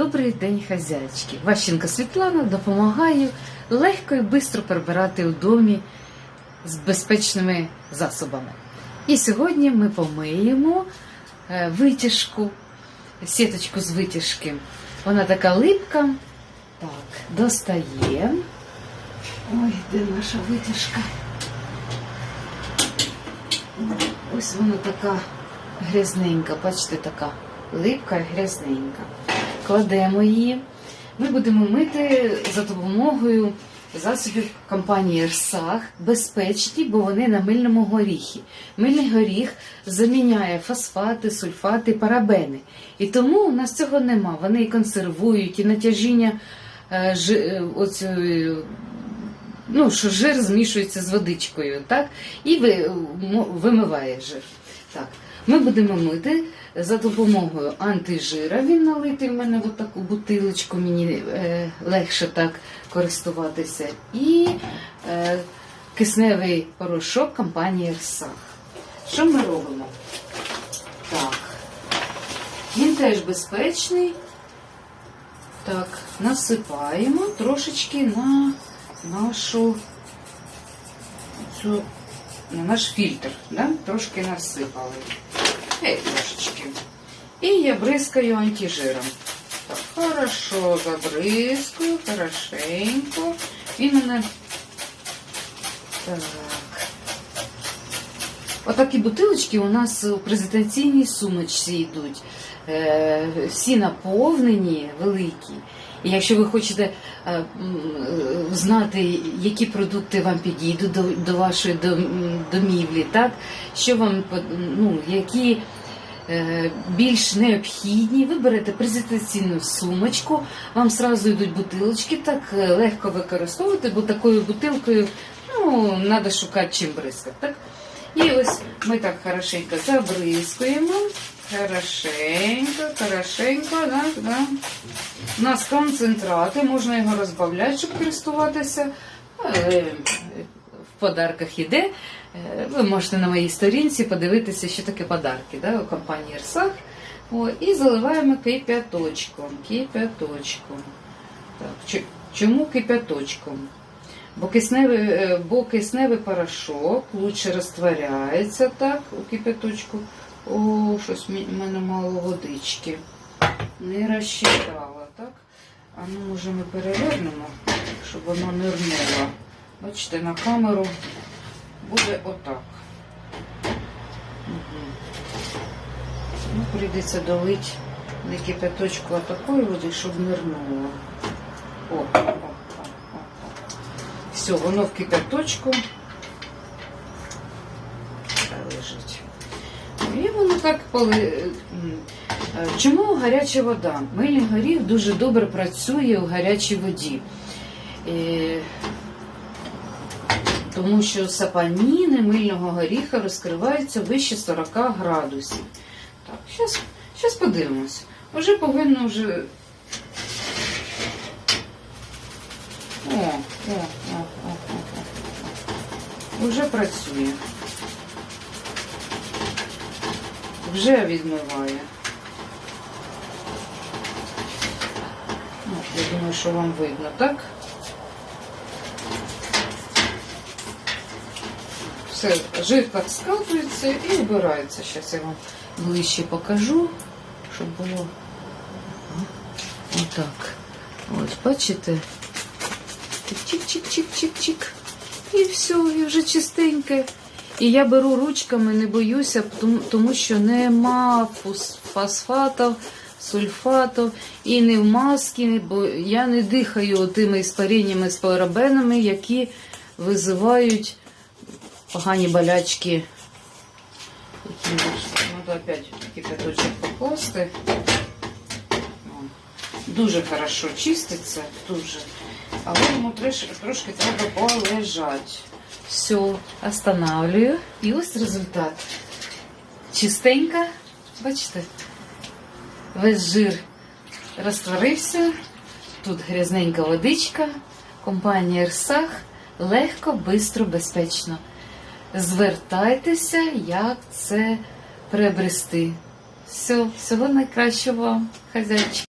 Добрий день, хазяйчики. Ващенко Світлана допомагаю легко і швидко прибирати у домі з безпечними засобами. І сьогодні ми помиємо е, витяжку, сіточку з витяжки. Вона така липка. Так, достаємо. Ой, де наша витяжка? Ось вона така грязненька, бачите, така липка і грязненька. Кладемо її. Ми будемо мити за допомогою засобів компанії Ерсах, безпечні, бо вони на мильному горіхі. Мильний горіх заміняє фосфати, сульфати, парабени. І тому у нас цього нема. Вони і консервують, і натяжіння е, жи, е, оцю, ну, що жир змішується з водичкою, так? І вимиває жир. Так. Ми будемо мити за допомогою антижира. Він налитий в мене в таку бутилочку, мені е, легше так користуватися. І е, кисневий порошок компанії Ерсах. Що ми робимо? Так. Він теж безпечний. Так, насипаємо трошечки на нашу цю, на наш фільтр. Да? Трошки насипали. Гей, трошечки. І я бризкаю антижиром. Так, хорошо забризкаю, хорошенько. Він мене. Так. Отакі бутилочки у нас у презентаційній сумочці йдуть. Е, всі наповнені, великі. І якщо ви хочете е, е, знати, які продукти вам підійдуть до, до вашої домівлі, так? що вам ну, які е, більш необхідні, ви берете презентаційну сумочку, вам сразу йдуть бутилочки, так легко використовувати, бо такою бутилкою ну, треба шукати чим бризкати. Так? І ось ми так хорошенько забризкуємо. Хорошенько, хорошенько, да, да. У нас концентрати, можна його розбавляти, щоб користуватися. Е, В подарках іде. Е, Ви можете на моїй сторінці подивитися, що таке подарки да, у компанії Ерсах. І заливаємо кип'яточком. Кип'яточком. Так, чому кип'яточком? Бо кисневий, е, бо кисневий порошок лучше розтворяється так у кипяточку. О, щось в мене мало водички. Не розчитала, так? А ну, може, ми перевернемо, щоб воно не рнуло. Бачите, на камеру буде отак. Угу. Ну, прийдеться долити не кипяточку, такої води, щоб не рнуло. О, о, о, о, о. Все, воно в кипяточку лежить. І воно так поли... е, Чому гаряча вода? Мильний горіх дуже добре працює у гарячій воді. Е, Тому що сапаніни мильного горіха розкриваються вище 40 градусів. Так, зараз, подивимось. Уже повинно вже. О, о, о, о, о. Уже працює. Вже відмиває. Ну, я думаю, що вам видно, так? Все, жир так скатується і вбирається. Зараз я вам ближче покажу, щоб було отак. Ось, бачите? Чик-чик-чик-чик-чик. І все, і вже чистеньке. І я беру ручками, не боюся, тому, що нема фос- фосфатів, сульфатів і не в маски, бо я не дихаю тими іспаріннями з парабенами, які визивають погані болячки. Треба опять кипяточок покласти. Дуже хорошо чиститься, дуже. Але йому трошки, трошки треба полежати. Все, останавливаю. І ось результат. Чистенька, бачите? Весь жир розтворився. Тут грязненька водичка. Компанія Рсах Легко, бистро, безпечно. Звертайтеся, як це приобрести. Все, всього найкращого вам, хазяйчик.